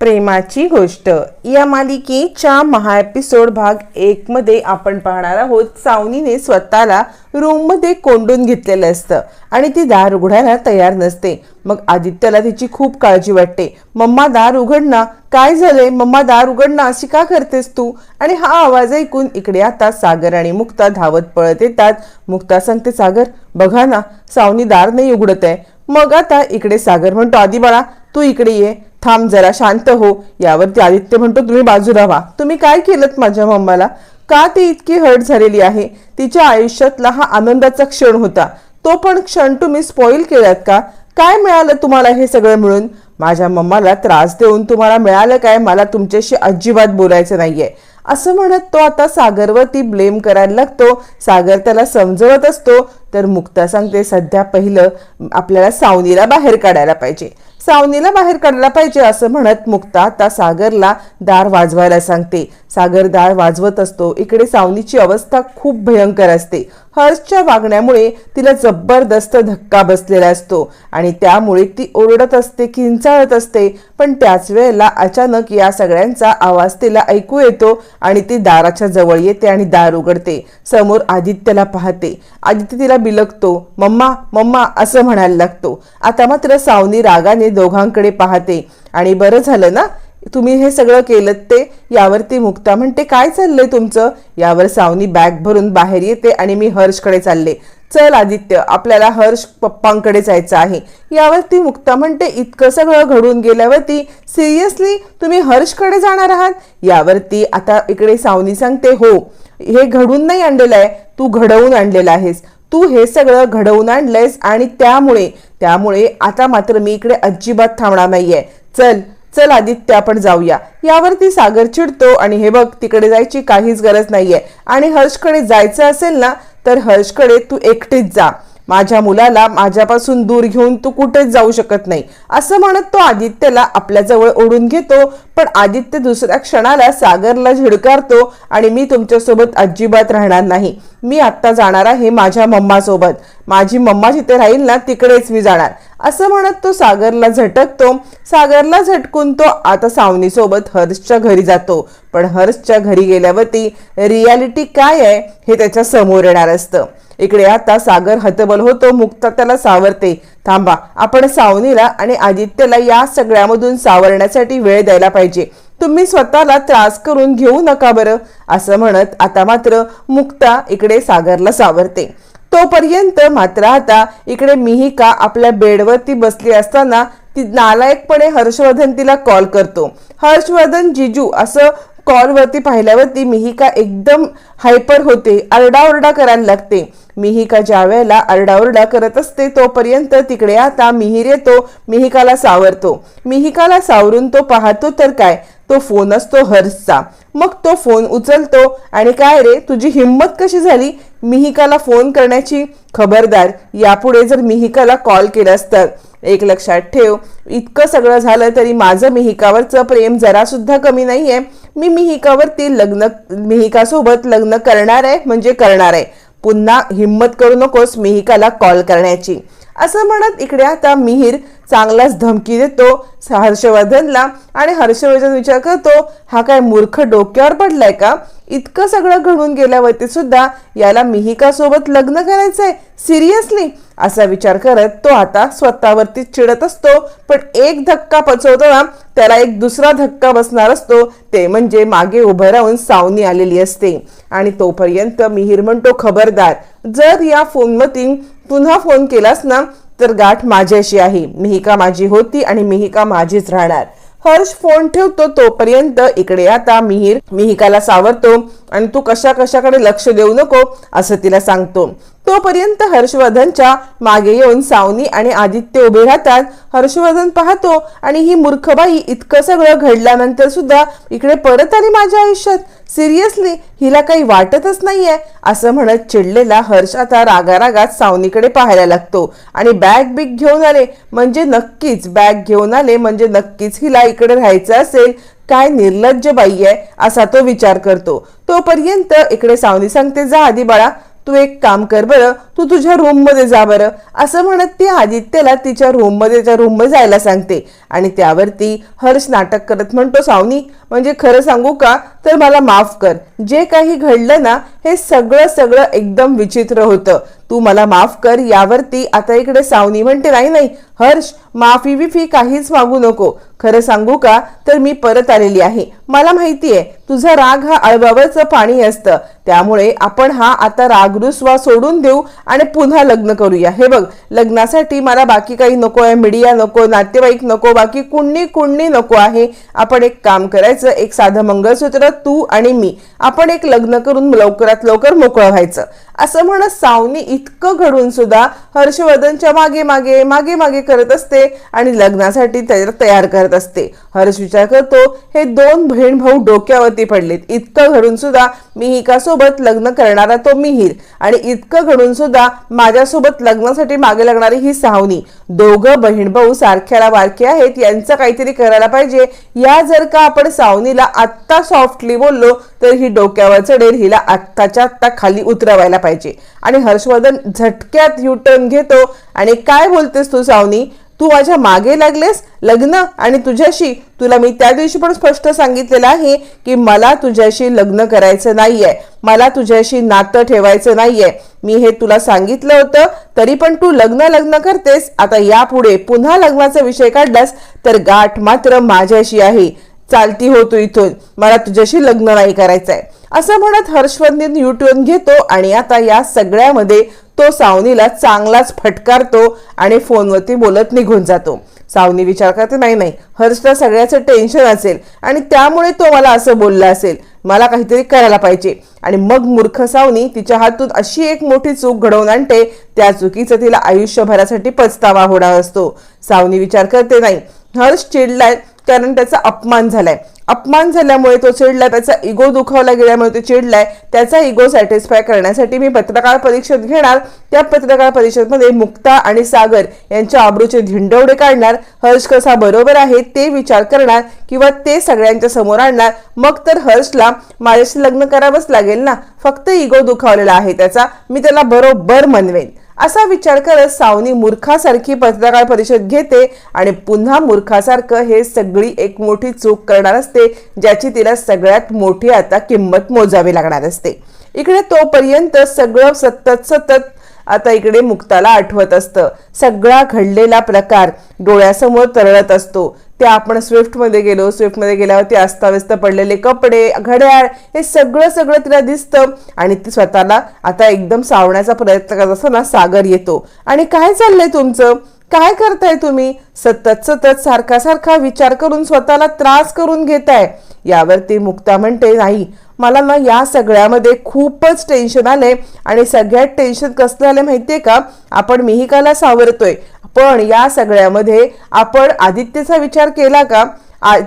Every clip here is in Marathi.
प्रेमाची गोष्ट. या मालिकेच्या महा एपिसोड भाग एक मध्ये आपण पाहणार आहोत सावनीने स्वतःला रूममध्ये कोंडून घेतलेलं असतं आणि ती दार उघडायला तयार नसते. मग आदित्यला तिची खूप काळजी वाटते. मम्मा दार उघडना काय झालंय? मम्मा दार उघडना अशी का करतेस तू? आणि हा आवाज ऐकून इकडे आता सागर आणि मुक्ता धावत पळत येतात. मुक्ता सांगते सागर बघा ना. सावनी दार नाही उघडत आहे. मग आता इकडे सागर म्हणतो आधी बाळा तू इकडे ये. थांब जरा शांत हो. यावरती आदित्य म्हणतो तुम्ही बाजूला व्हा तुम्ही काय केलं माझ्या मम्माला? का ती इतकी हर्ट झालेली आहे? तिच्या आयुष्यातला हा आनंदाचा क्षण होता. तो पण क्षण तुम्ही स्पॉइल केलात का? काय मिळालं तुम्हाला हे सगळं मिळून? माझ्या मम्माला त्रास देऊन तुम्हाला मिळालं काय? मला तुमच्याशी अजिबात बोलायचं नाहीये. असं म्हणत तो आता सागरवरती ब्लेम करायला लागतो. सागर त्याला समजवत असतो. तर मुक्ता सांगते सध्या पहिलं आपल्याला सावनीला बाहेर काढायला पाहिजे. सावनीला बाहेर काढला पाहिजे असं म्हणत मुक्ता आता सागरला दार वाजवायला सांगते. सागर दार वाजवत असतो. इकडे सावनीची अवस्था खूप भयंकर असते. हर्षच्या वागण्यामुळे तिला जबरदस्त धक्का बसलेला असतो आणि त्यामुळे ती ओरडत असते किंचाळत असते. पण त्याच वेळेला अचानक या सगळ्यांचा आवाज तिला ऐकू येतो आणि ती दाराच्या जवळ येते आणि दार उघडते. समोर आदित्यला पाहते. आदित्य तिला बिलकतो मम्मा मम्मा असं म्हणायला लागतो. आता मात्र सावनी रागाने दोघांकडे पाहते. आणि बरं झालं ना? तुम्ही हे सगळं केलं ते? यावरती मुक्ता म्हणते काय चाललंय तुमचं? यावर सावनी बॅग भरून बाहेर येते आणि मी हर्षकडे चालले. चल आदित्य आपल्याला हर्ष पप्पांकडे जायचं आहे. यावरती मुक्ता म्हणते इतकं सगळं घडून गेल्यावरती सिरियसली तुम्ही हर्षकडे जाणार आहात? यावरती आता इकडे सावनी सांगते हो हे घडून नाही आणलेलं आहे. तू घडवून आणलेलं आहेस. तू हे सगळं घडवून आणलंयस आणि त्यामुळे त्यामुळे आता मात्र मी इकडे अजिबात थांबणार नाहीये. चल चल आदित्य आपण जाऊया. यावरती सागर चिडतो आणि हे बघ तिकडे जायची काहीच गरज नाहीये. आणि हर्षकडे जायचं असेल ना तर हर्षकडे तू एकटीच जा. माझ्या मुलाला माझ्यापासून दूर घेऊन तू कुठेच जाऊ शकत नाही. असं म्हणत तो आदित्यला आपल्याजवळ ओढून घेतो. पण आदित्य दुसऱ्या क्षणाला सागरला झिडकारतो आणि मी तुमच्यासोबत अजिबात राहणार नाही. मी आत्ता जाणार आहे माझ्या मम्मासोबत. माझी मम्मा जिथे राहील ना तिकडेच मी जाणार. असं म्हणत तो सागरला झटकतो. सागरला झटकून तो आता सावनीसोबत हर्षच्या घरी जातो. पण हर्षच्या घरी गेल्यावरती रियालिटी काय आहे हे त्याच्यासमोर येणार असतं. इकडे आता सागर हतबल होतो मुक्ता त्याला सावरते. थांबा आपण सावनीला आणि आदित्यला या सगळ्यामधून सावरण्यासाठी वेळ द्यायला पाहिजे. तुम्ही स्वतःला त्रास करून घेऊ नका बरं असं म्हणत आता मात्र मुक्ता इकडे सागरला सावरते. तोपर्यंत मात्र आता इकडे मिहिका आपल्या बेडवरती बसली असताना ती नालायकपणे हर्षवर्धन तिला कॉल करतो. हर्षवर्धन जिजू असं कॉलवरती पाहिल्यावरती मिहिका एकदम हायपर होते आरडाओरडा करायला लागते. मिहिका ज्या वेळेला आरडाओरडा करत असते तोपर्यंत तिकडे आता मिहीर येतो मिहिकाला सावरतो. मिहिकाला सावरून तो पाहतो तर काय? तो फोन असतो हर्षचा. मग तो फोन उचलतो आणि काय रे तुझी हिंमत कशी झाली? मिहिकाला फोन करण्याची? खबरदार यापुढे जर मिहिकाला कॉल केलास तर. एक लक्षात ठेव इतकं सगळं झालं तरी माझं मिहिकावरचं प्रेम जरासुद्धा कमी नाही आहे मी मिहिकावरती लग्न मिहिकासोबत लग्न करणार आहे म्हणजे करणार आहे. पुन्हा हिंमत करू नकोस मिहिकाला कॉल करण्याची. असं म्हणत इकडे आता मिहीर चांगलाच धमकी देतो हर्षवर्धनला. आणि हर्षवर्धन विचार करतो हा काय मूर्ख डोक्यावर पडलाय का? इतकं सगळं घडून गेल्यावरती सुद्धा याला मिहिकासोबत लग्न करायचंय. सिरियसली असा विचार करत तो आता स्वतःवरती चिडत असतो पण एक धक्का पचवताना त्याला एक दुसरा धक्का बसणार असतो. ते म्हणजे मागे उभं राहून सावनी आलेली असते. आणि तोपर्यंत मिहीर म्हणतो खबरदार जर या फोनमधून पुन्हा फोन केलास ना तर गाठ माझ्याशी आहे. मिहिका माझी होती आणि मिहिका माझीच राहणार. हर्ष फोन ठेवतो तोपर्यंत इकडे आता मिहीर मिहिकाला सावरतो आणि तू कशा कशाकडे लक्ष देऊ नको असं तिला सांगतो. तोपर्यंत हर्षवर्धनच्या मागे येऊन सावनी आणि आदित्य उभे राहतात. हर्षवर्धन पाहतो आणि ही मूर्खबाई इतकं सगळं घडल्यानंतर सुद्धा इकडे परत आली माझ्या आयुष्यात. सिरियसली हिला काही वाटतच नाहीये असं म्हणत चिडलेला हर्ष आता रागारागात सावनीकडे पाहायला लागतो. आणि बॅग बिग घेऊन आले म्हणजे नक्कीच बॅग घेऊन आले म्हणजे नक्कीच हिला इकडे राहायचं असेल. काय निर्लज्ज बाई आहे असा तो विचार करतो. तोपर्यंत इकडे सावनी सांगते जा आधी बाळा तू एक काम कर बरं तू तुझ्या रूममध्ये जा बरं. असं म्हणत ती आदित्यला तिच्या रूममध्ये त्या रूममध्ये जायला सांगते. आणि त्यावरती हर्ष नाटक करत म्हणतो सावनी म्हणजे खरं सांगू का? तर मला माफ कर. जे काही घडलं ना हे सगळं सगळं एकदम विचित्र होतं. तू मला माफ कर यावरती आता इकडे सावनी म्हणते नाही नाही हर्ष माफी विफी काहीच मागू नको. खरं सांगू का? तर मी परत आलेली आहे. मला माहितीये तुझा राग हा अळबावरचं पाणी असतं. त्यामुळे आपण हा आता रागरुसवा सोडून देऊ आणि पुन्हा लग्न करूया. हे बघ लग्नासाठी मला बाकी काही नको आहे. मीडिया नको नातेवाईक नको बाकी कुणी कुणी नको आहे. आपण एक काम करायचं एक साधं मंगळसूत्र तू आणि मी. आपण एक लग्न करून लवकरात लवकर मोकळं व्हायचं. असं म्हणत सावनी इतकं घडून सुद्धा हर्षवर्धनच्या मागे मागे मागे मागे करत असते आणि लग्नासाठी तयार तयार करत असते. हर्ष विचार करतो हे दोन बहीण भाऊ डोक्यावरती पडलेत. इतकं घडून सुद्धा मिहिका सोबत लग्न करणारा तो मिहीर आणि इतकं घडून सुद्धा माझ्यासोबत लग्नासाठी मागे लागणारी ही सावनी. दोघं बहीण भाऊ सारख्याला वारखे आहेत यांचं काहीतरी करायला पाहिजे. या जर का आपण सावनीला आत्ता सॉफ्टली बोललो तर ही डोक्यावर चढेल हिला आत्ताच्या आत्ता खाली उतरवायला पाहिजे. आणि हर्षवर्धन झटक्यात युटर्न घेतो. आणि काय बोलतेस तू सावनी? तू माझ्या मागे लागलेस लग्न आणि तुझ्याशी? तुला मी त्या दिवशी पण स्पष्ट सांगितलेलं आहे की मला तुझ्याशी लग्न करायचं नाहीये. मला तुझ्याशी नातं ठेवायचं नाहीये. मी हे तुला सांगितलं होतं तरी पण तू लग्न लग्न करतेस. आता यापुढे पुन्हा लग्नाचा विषय काढलास तर गाठ मात्र माझ्याशी आहे. चालती हो तू इथून. मला तुझ्याशी लग्न नाही करायचंय. असं म्हणत हर्षवर्धन युट्यून घेतो आणि आता या सगळ्यामध्ये तो सावनीला चांगलाच फटकारतो आणि फोनवरती बोलत निघून जातो. सावनी विचार करते नाही नाही हर्षला सगळ्याचं टेन्शन असेल आणि त्यामुळे तो मला असं बोलला असेल. मला काहीतरी करायला पाहिजे. आणि मग मूर्ख सावनी तिच्या हातून अशी एक मोठी चूक घडवून आणते त्या चुकीचं तिला आयुष्यभरासाठी पछतावा होणार असतो. सावनी विचार करते नाही हर्ष चिडलाय कारण त्याचा अपमान झालाय. अपमान झाल्यामुळे तो चिडला त्याचा इगो दुखावला गेल्यामुळे तो चिडलाय. त्याचा इगो सॅटिस्फाय करण्यासाठी मी पत्रकार परिषद घेणार. त्या पत्रकार परिषदमध्ये मुक्ता आणि सागर यांच्या आबरूचे धिंडवडे काढणार. हर्ष कसा बरोबर आहे ते विचार करणार किंवा ते सगळ्यांच्या समोर आणणार? मग तर हर्षला माझ्याशी लग्न करावंच लागेल ना? फक्त इगो दुखावलेला आहे त्याचा. मी त्याला बरोबर मनवेन. असा विचार करत सावनी मूर्खासारखी पत्रकार परिषद घेते आणि पुन्हा मूर्खासारखं हे सगळी एक मोठी चूक करणार असते ज्याची तिला सगळ्यात मोठी आता किंमत मोजावी लागणार असते. इकडे तोपर्यंत सगळं सतत सतत आता इकडे मुक्ताला आठवत असतं. सगळा घडलेला प्रकार डोळ्यासमोर तरळत असतो. ते आपण स्विफ्टमध्ये गेलो स्विफ्टमध्ये गेल्यावर ते अस्ताव्यस्त पडलेले कपडे घड्याळ हे सगळं सगळं तिला दिसतं आणि ती स्वतःला आता एकदम सावण्याचा प्रयत्न करत असताना सागर येतो. आणि काय चाललंय तुमचं? काय करताय तुम्ही? सतत सतत सारखा सारखा विचार करून स्वतःला त्रास करून घेताय. यावरती मुक्ता म्हणते नाही मला ना या सगळ्यामध्ये खूपच टेन्शन आलंय आणि सगळ्यात टेन्शन कसलं आलंय माहितीये का? आपण मिहिकाला सावरतोय. पण या सगळ्यामध्ये आपण आदित्यचा विचार केला का?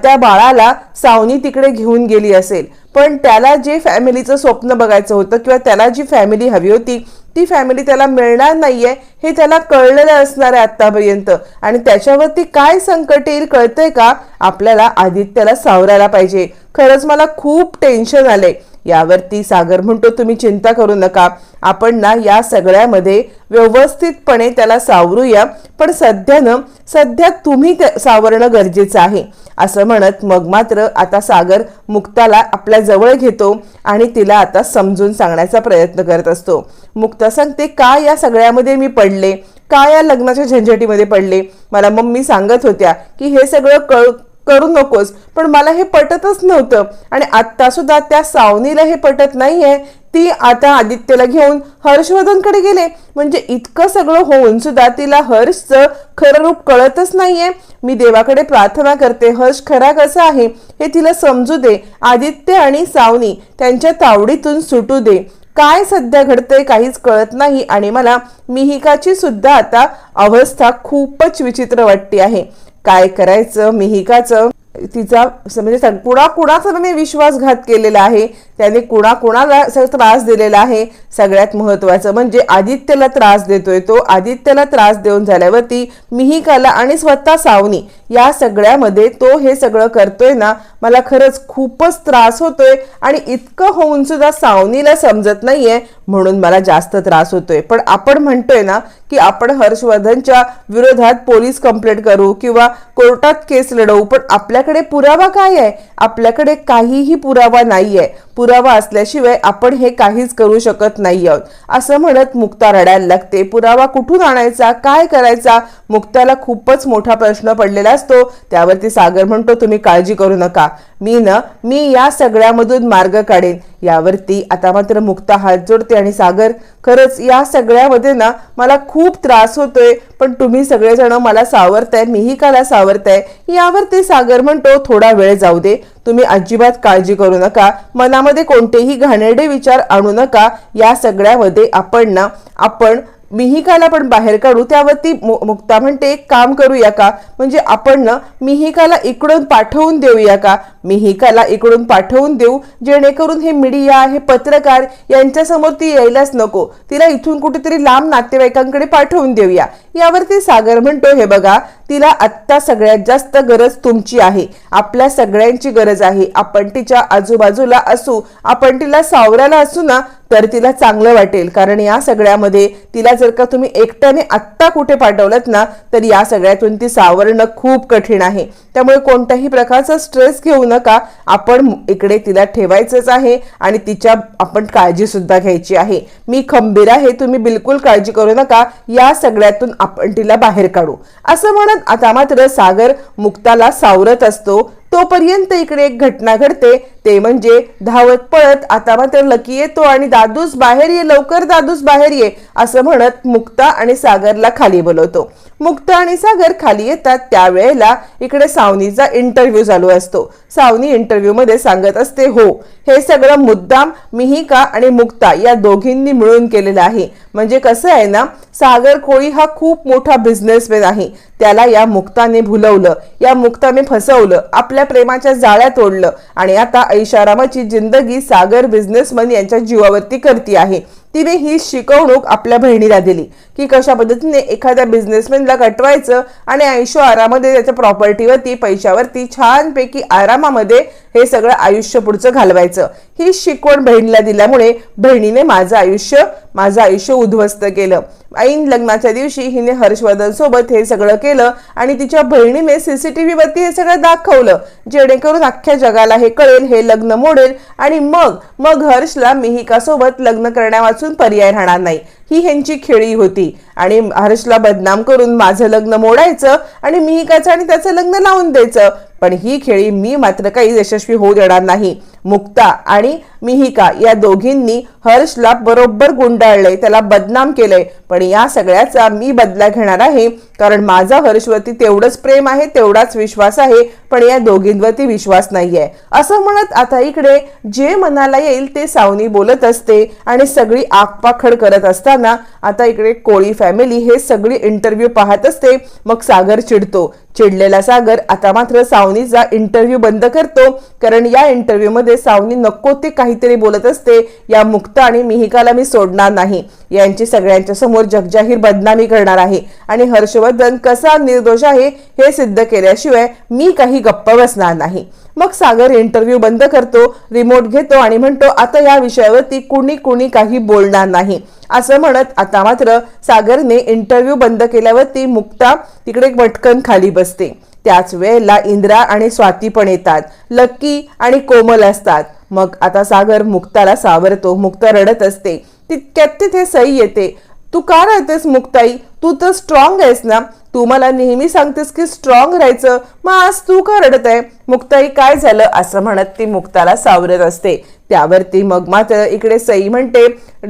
त्या बाळाला सावनी तिकडे घेऊन गेली असेल. पण त्याला जे फॅमिलीचं स्वप्न बघायचं होतं किंवा त्याला जी फॅमिली हवी होती ती फॅमिली त्याला मिळणार नाहीये हे त्याला कळलेलं असणार आहे आतापर्यंत आणि त्याच्यावरती काय संकट येईल कळतंय का? आपल्याला आदित्यला सावरायला पाहिजे. खरंच मला खूप टेन्शन आलंय. यावरती सागर म्हणतो तुम्ही चिंता करू नका. आपण ना या सगळ्यामध्ये व्यवस्थितपणे त्याला सावरूया पण सध्यानं सध्या तुम्ही त्या- सावरणं गरजेचं आहे. असं म्हणत मग मात्र आता सागर मुक्ताला आपल्या जवळ घेतो आणि तिला आता समजून सांगण्याचा प्रयत्न करत असतो. मुक्ता सांगते का या सगळ्यामध्ये मी पडले? का या लग्नाच्या झंझटीमध्ये पडले? मला मम्मी सांगत होत्या की हे सगळं कळ करू नकोस. पण मला हे पटतच नव्हतं. आणि आत्ता सुद्धा त्या सावनीला हे पटत नाहीये. ती आता आदित्यला घेऊन हर्षवर्धनकडे गेले. म्हणजे इतकं सगळं होऊन सुद्धा तिला हर्षचं खरं रूप कळतच नाहीये. मी देवाकडे प्रार्थना करते. हर्ष खरा कसा आहे हे तिला समजू दे. आदित्य आणि सावनी त्यांच्या तावडीतून सुटू दे. काय सध्या घडतंय काहीच कळत नाही आणि मला मिहिकाची सुद्धा आता अवस्था खूपच विचित्र वाटते आहे. काय करायचं मिहिकाचं तिचा म्हणजे कुणा कुणाचा मी विश्वासघात केलेला आहे त्याने कुणा कुणाला त्रास दिलेला आहे. सगळ्यात महत्वाचं म्हणजे आदित्यला त्रास देतोय तो. आदित्यला त्रास देऊन झाल्यावरती मिहिकाला आणि स्वतः सावनी या सगळ्यामध्ये तो हे सगळं करतोय ना मला खरंच खूपच त्रास होतोय. आणि इतकं होऊन सुद्धा सावनीला समजत नाहीये. म्हणून मला जास्त त्रास होतोय. पण आपण म्हणतोय ना की आपण हर्षवर्धनच्या विरोधात पोलीस कंप्लेंट करू किंवा कोर्टात केस लढवू पण आपल्याकडे पुरावा काय आहे? आपल्याकडे काहीही पुरावा नाहीये. पुरावा असल्याशिवाय आपण हे काहीच करू शकत नाही आहोत. असं म्हणत मुक्ता रडायला लागते. पुरावा कुठून आणायचा? काय करायचा? मुक्ताला खूपच मोठा प्रश्न पडलेला असतो. त्यावरती सागर म्हणतो तुम्ही काळजी करू नका. मी ना मी या सगळ्यामधून मार्ग काढेन. यावरती आता मात्र मुक्ता हात जोडते आणि सागर खरंच या सगळ्यामध्ये ना मला खूप त्रास होतोय पण तुम्ही सगळेजण मला सावरताय मीही काला सावरताय. यावरती सागर म्हणतो थोडा वेळ जाऊ दे. तुम्ही अजिबात काळजी करू नका. मनामध्ये कोणतेही घाणेरडे विचार आणू नका. या सगळ्यामध्ये आपण ना आपण मिहिकाला पण बाहेर काढू. त्यावरती मु- मुक्ता म्हणते एक काम करूया का? म्हणजे आपण ना मिहिकाला इकडून पाठवून देऊया का? मिहिकाला इकडून पाठवून देऊ. जेणेकरून हे मीडिया हे पत्रकार यांच्यासमोर ती यायलाच नको. तिला इथून कुठेतरी लांब नातेवाईकांकडे पाठवून देऊया. यावरती सागर म्हणतो हे बघा तिला आत्ता सगळ्यात जास्त गरज तुमची आहे. आपल्या सगळ्यांची गरज आहे. आपण तिच्या आजूबाजूला असू आपण तिला सावरायला असू ना तर तिला चांगलं वाटेल. कारण या सगळ्यामध्ये तिला जर का तुम्ही एकट्याने आत्ता कुठे पाठवलं ना तर या सगळ्यातून ती सावरणं खूप कठीण आहे. त्यामुळे कोणत्याही प्रकारचा स्ट्रेस घेऊ नका. आपण इकडे तिला ठेवायचंच आहे आणि तिच्या आपण काळजी सुद्धा घ्यायची आहे. मी खंबीर आहे तुम्ही बिलकुल काळजी करू नका. या सगळ्यातून आपण तिला बाहेर काढू. असं म्हणत आता मात्र सागर मुक्ताला सावरत असतो. तोपर्यंत इकडे एक घटना घडते. ते म्हणजे धावत पळत आता मात्र लकी येतो आणि दादूस बाहेर ये लवकर दादूस बाहेर ये असं म्हणत मुक्ता आणि सागरला खाली बोलवतो. मुक्ता आणि सागर खाली येतात. त्यावेळेला इकडे सावनीचा इंटरव्ह्यू चालू असतो. सावनी इंटरव्ह्यू मध्ये सांगत असते हो हे सगळं मुद्दाम मिहिका आणि मुक्ता या दोघींनी मिळून केलेलं आहे. म्हणजे कसं आहे ना सागर कोळी हा खूप मोठा बिझनेसमॅन आहे. त्याला या मुक्ताने भुलवलं. या मुक्ताने फसवलं. आपल्या प्रेमाच्या जाळ्या तोडलं. आणि आता ऐशारामाची जिंदगी सागर बिझनेसमन यांच्या जीवावरती करती आहे. तिने ही शिकवणूक आपल्या बहिणीला दिली की कशा पद्धतीने एखाद्या बिझनेसमॅनला कटवायचं आणि ऐशो आरामध्ये त्याच्या प्रॉपर्टीवरती पैशावरती छानपैकी आरामामध्ये हे सगळं आयुष्य पुढचं घालवायचं. ही शिकवण बहिणीला दिल्यामुळे बहिणीने माझं आयुष्य माझं आयुष्य उद्ध्वस्त केलं. ऐन लग्नाच्या दिवशी हिने हर्षवर्धन सोबत हे सगळं केलं आणि तिच्या बहिणीने सीसीटीव्ही वरती हे सगळं दाखवलं जेणेकरून अख्ख्या जगाला हे कळेल हे लग्न मोडेल आणि मग मग हर्षला मिहिकासोबत लग्न करण्यावाचून पर्याय राहणार नाही. ही ह्यांची खेळी होती. आणि हर्षला बदनाम करून माझं लग्न मोडायचं आणि मी मिहिकाचं आणि त्याचं लग्न लावून द्यायचं. पण ही खेळी मी मात्र काही यशस्वी होऊ देणार नाही. मुक्ता आणि मिहिका या दोघींनी हर्षला बरोबर गुंडाळलंय त्याला बदनाम केलंय. पण या सगळ्याचा मी बदला घेणार आहे कारण माझा हर्षवरती तेवढंच प्रेम आहे तेवढाच विश्वास आहे पण या दोघींवरती विश्वास नाहीये. असं म्हणत आता इकडे जे मनाला येईल ते सावनी बोलत असते आणि सगळी आगपाखड करत असताना आता इकडे कोळी फॅमिली हे सगळी इंटरव्ह्यू पाहत असते. मग सागर चिडतो. चिडलेला सागर आता मात्र सावनीचा इंटरव्ह्यू बंद करतो कारण या इंटरव्ह्यू मध्ये सावनी नको ते काही काहीतरी बोलत असते या मुक्ता आणि मिहिकाला मी सोडणार नाही. यांची सगळ्यांच्या समोर जगजाहीर बदनामी करणार आहे. आणि हर्षवर्धन कसा निर्दोष आहे हे सिद्ध केल्याशिवाय मी काही गप्प बसणार नाही. मग सागर इंटरव्ह्यू बंद करतो रिमोट घेतो आणि म्हणतो आता या विषयावरती कुणी कुणी काही बोलणार नाही. असं म्हणत आता मात्र सागरने इंटरव्ह्यू बंद केल्यावरती मुक्ता तिकडे वटकन खाली बसते. त्याच वेळेला इंद्रा आणि स्वाती पण येतात. लक्की आणि कोमल असतात. मग आता सागर मुक्ताला सावरतो मुक्ता रडत असते. तितक्यात तिथे सई येते. तू का राहतेस मुक्ताई? तू तर स्ट्रॉंग आहेस ना? तू मला नेहमी सांगतेस की स्ट्रॉंग राहायचं. मग आज तू का रडत आहे? मुक्ताई काय झालं? असं म्हणत ती मुक्ताला सावरत असते. त्यावरती मग मात्र इकडे सई म्हणते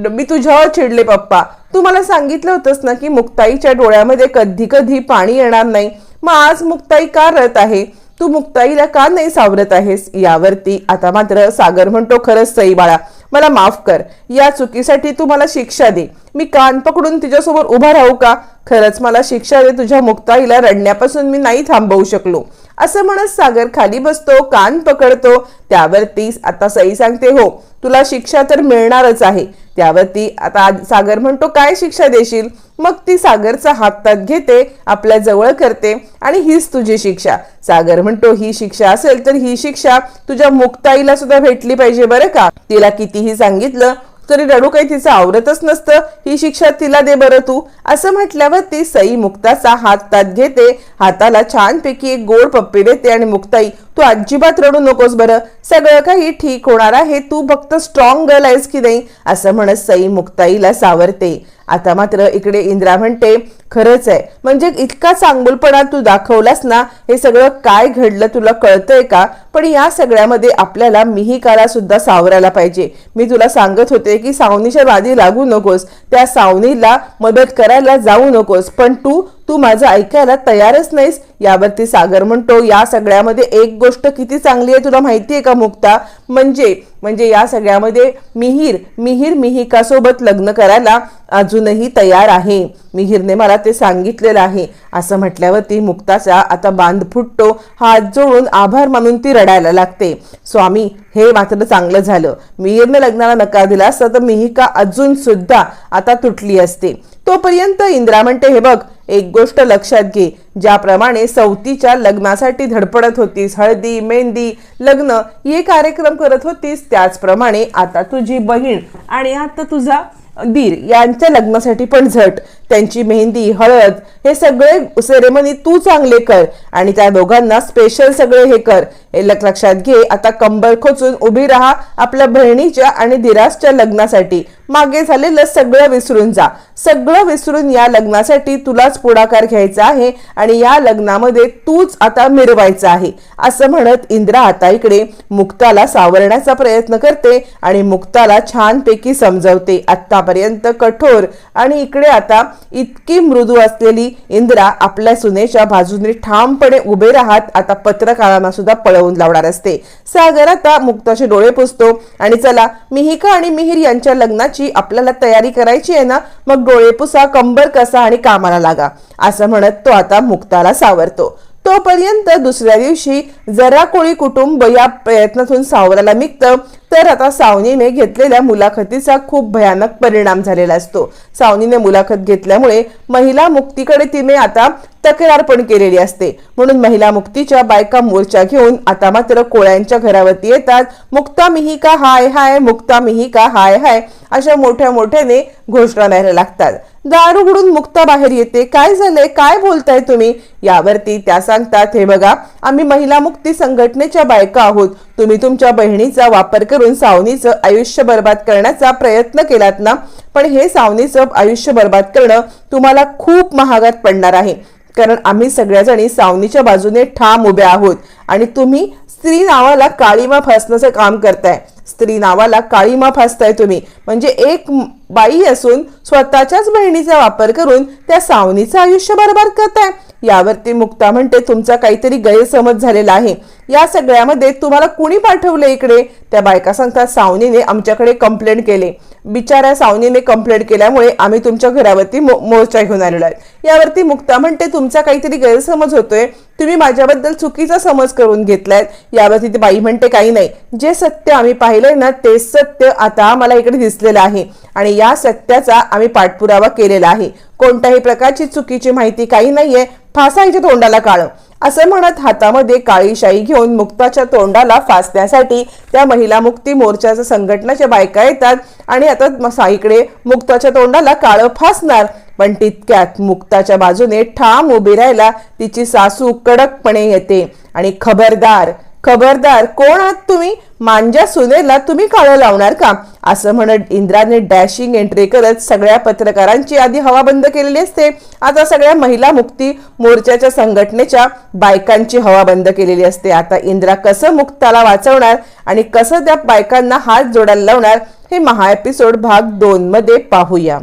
मी तुझ्यावर चिडले पप्पा. तू मला सांगितलं होतंस ना की मुक्ताईच्या डोळ्यामध्ये कधी कधी पाणी येणार नाही. मग आज मुक्ताई का रडत आहे? तू मुक्ताईला का नाही सावरत आहेस? यावरती आता मात्र सागर म्हणतो खरंच सई बाळा मला माफ कर. या चुकीसाठी तू मला शिक्षा दे. मी कान पकडून तिच्यासमोर उभा राहू का? खरंच मला शिक्षा दे तुझ्या मुक्ताईला रडण्यापासून मी नाही थांबवू शकलो. असं म्हणत सागर खाली बसतो कान पकडतो. त्यावर ती आता सई सांगते हो तुला शिक्षा तर मिळणारच आहे. त्यावरती आता सागर म्हणतो काय शिक्षा देशील? मग ती सागरचा हातात घेते आपल्या जवळ करते आणि हीच तुझी शिक्षा. सागर म्हणतो ही शिक्षा असेल तर ही शिक्षा तुझ्या मुक्ताईला सुद्धा भेटली पाहिजे बरं का? तिला कितीही सांगितलं तरी रडू काही तिचं आवरतच नसतं. ही शिक्षा तिला दे बरं तू. असं म्हटल्यावर ती सई मुक्ताचा हात तात घेते. हाताला छानपैकी एक गोड पप्पी देते आणि मुक्ताई तू अजिबात रडू नकोस बरं. सगळं काही ठीक होणार आहे. तू फक्त स्ट्रॉंग गर्ल आहेस की नाही? असं म्हणत सई मुक्ताईला सावरते. आता मात्र इकडे इंद्रा म्हणते खरंच आहे. म्हणजे इतका चांगुलपणा तू दाखवलास ना हे सगळं काय घडलं तुला कळतंय का? पण या सगळ्यामध्ये आपल्याला मिहिकाला सुद्धा सावरायला पाहिजे. मी तुला सांगत होते की सावनीच्या वादी लागू नकोस. त्या सावनीला मदत करायला जाऊ नकोस. पण तू तू माझं ऐकायला तयारच नाहीस. यावरती सागर म्हणतो या सगळ्यामध्ये एक गोष्ट किती चांगली आहे तुला माहिती आहे का मुक्ता? म्हणजे म्हणजे या सगळ्यामध्ये मिहीर मिहीर मिहिकासोबत लग्न करायला अजूनही तयार आहे. मिहीरने मला ते सांगितलेलं आहे. असं म्हटल्यावरती मुक्ताचा आता बांध फुटतो हात जोडून आभार मानून ती रडायला लागते. स्वामी हे मात्र चांगलं झालं. मिहीरने लग्नाला नकार दिला असता तर मिहिका अजून सुद्धा आता तुटली असते. तोपर्यंत इंद्रा म्हणते हे बघ एक गोष्ट लक्षात घे ज्याप्रमाणे सवतीच्या लग्नासाठी धडपडत होतीस हळदी मेहंदी लग्न हे कार्यक्रम करत होतीस त्याचप्रमाणे आता तुझी बहीण आणि आता तुझा दीर यांच्या लग्नासाठी पण झट. त्यांची मेहंदी हळद हे सगळे सेरेमनी तू चांगले कर आणि त्या दोघांना स्पेशल सगळे हे कर. हे लक- लक्षात घे आता कंबर खोचून उभी राहा आपल्या बहिणीच्या आणि दिरासच्या लग्नासाठी. मागे झालेलं सगळं विसरून जा. सगळं विसरून या लग्नासाठी तुलाच पुढाकार घ्यायचा आहे आणि या लग्नामध्ये तूच आता मिरवायचा आहे. असं म्हणत इंद्रा आता इकडे मुक्ताला सावरण्याचा प्रयत्न करते आणि मुक्ताला छानपैकी समजवते. आत्तापर्यंत कठोर आणि इकडे आता इतकी मृदू असलेली इंद्रा आपल्या सुनेच्या बाजूने ठामपणे उभे राहत आता पत्रकारांना सुद्धा पळवून लावणार असते. सागर आता मुक्ताचे डोळे पुसतो आणि चला मिहिका आणि मिहीर यांच्या लग्नाची आपल्याला तयारी करायची आहे ना? मग डोळे पुसा कंबर कसा आणि कामाला लागा असं म्हणत तो आता मुक्ताला सावरतो. तोपर्यंत दुसऱ्या दिवशी जरा कोळी कुटुंब या प्रयत्नातून सावरायला निघतं तर आता सावनीने घेतलेल्या मुलाखतीचा खूप भयानक परिणाम झालेला असतो. सावनीने मुलाखत घेतल्यामुळे महिला मुक्तीकडे तिने आता तक्रार पण केलेली असते. म्हणून महिला मुक्तीच्या बायका मोर्चा घेऊन आता मात्र कोळ्यांच्या घरावरती येतात. मुक्ता मिहिका हाय हाय मुक्ता मिहिका हाय हाय अशा मोठ्या मोठ्याने घोषणा द्यायला लागतात. दार उघडून मुक्ता बाहेर येते. काय झालंय? काय बोलताय तुम्ही? यावरती त्या सांगतात हे बघा आम्ही महिला मुक्ती संघटनेच्या बायका आहोत. तुम्ही तुमच्या बहिणीचा वापर करून सावनीचं आयुष्य बर्बाद करण्याचा प्रयत्न केलात ना? पण हे सावनीचं आयुष्य बर्बाद करणं तुम्हाला खूप महागात पडणार आहे. कारण आम्ही सगळ्याजणी सावनीच्या बाजूने ठाम उभ्या आहोत. आणि तुम्ही स्त्री नावाला काळीमा फासण्याचं काम करताय. स्त्री नावाला काळीमा फासताय तुम्ही. म्हणजे एक बाई असून स्वतःच्याच बहिणीचा वापर करून त्या सावनीचं आयुष्य बर्बाद करताय. यावरती मुक्ता म्हणते तुमचा काहीतरी गैरसमज झालेला आहे. या सगळ्यामध्ये तुम्हाला कुणी पाठवलं इकडे? त्या बायका सांगतात सावनीने आमच्याकडे कंप्लेंट केले. बिचाऱ्या सावनीने कंप्लेंट केल्यामुळे आम्ही तुमच्या घरावरती मो- मोर्चा घेऊन आलेलो आहे. यावरती मुक्ता म्हणते तुमचा काहीतरी गैरसमज होतोय. तुम्ही माझ्याबद्दल चुकीचा समज करून घेतलाय. यावरती ती बाई म्हणते काही नाही. जे सत्य आम्ही पाहिलंय ना ते सत्य आता मला इकडे दिसलेलं आहे. आणि या सत्याचा आम्ही पाठपुरावा केलेला आहे. कोणत्याही प्रकारची चुकीची माहिती काही नाहीये फासायच्या तोंडाला काळ. असं म्हणत हातामध्ये काळी शाई घेऊन मुक्ताच्या तोंडाला फासण्यासाठी त्या महिला मुक्ती मोर्चाच्या संघटनाच्या बायका येतात आणि आता साईकडे मुक्ताच्या तोंडाला काळं फासणार. पण तितक्यात मुक्ताच्या बाजूने ठाम उभी राहायला तिची सासू कडकपणे येते. आणि खबरदार खबरदार कोण आहात तुम्ही? मांजा सुनेला तुम्ही काळं लावणार का? असं म्हणत इंद्राने डॅशिंग एंट्री करत सगळ्या पत्रकारांची आधी हवा बंद केलेली असते. आता सगळ्या महिला मुक्ती मोर्चाच्या संघटनेच्या बायकांची हवा बंद केलेली असते. आता इंद्रा कसं मुक्ताला वाचवणार आणि कसं त्या बायकांना हात जोडायला लावणार हे महा एपिसोड भाग दोन मध्ये पाहूया.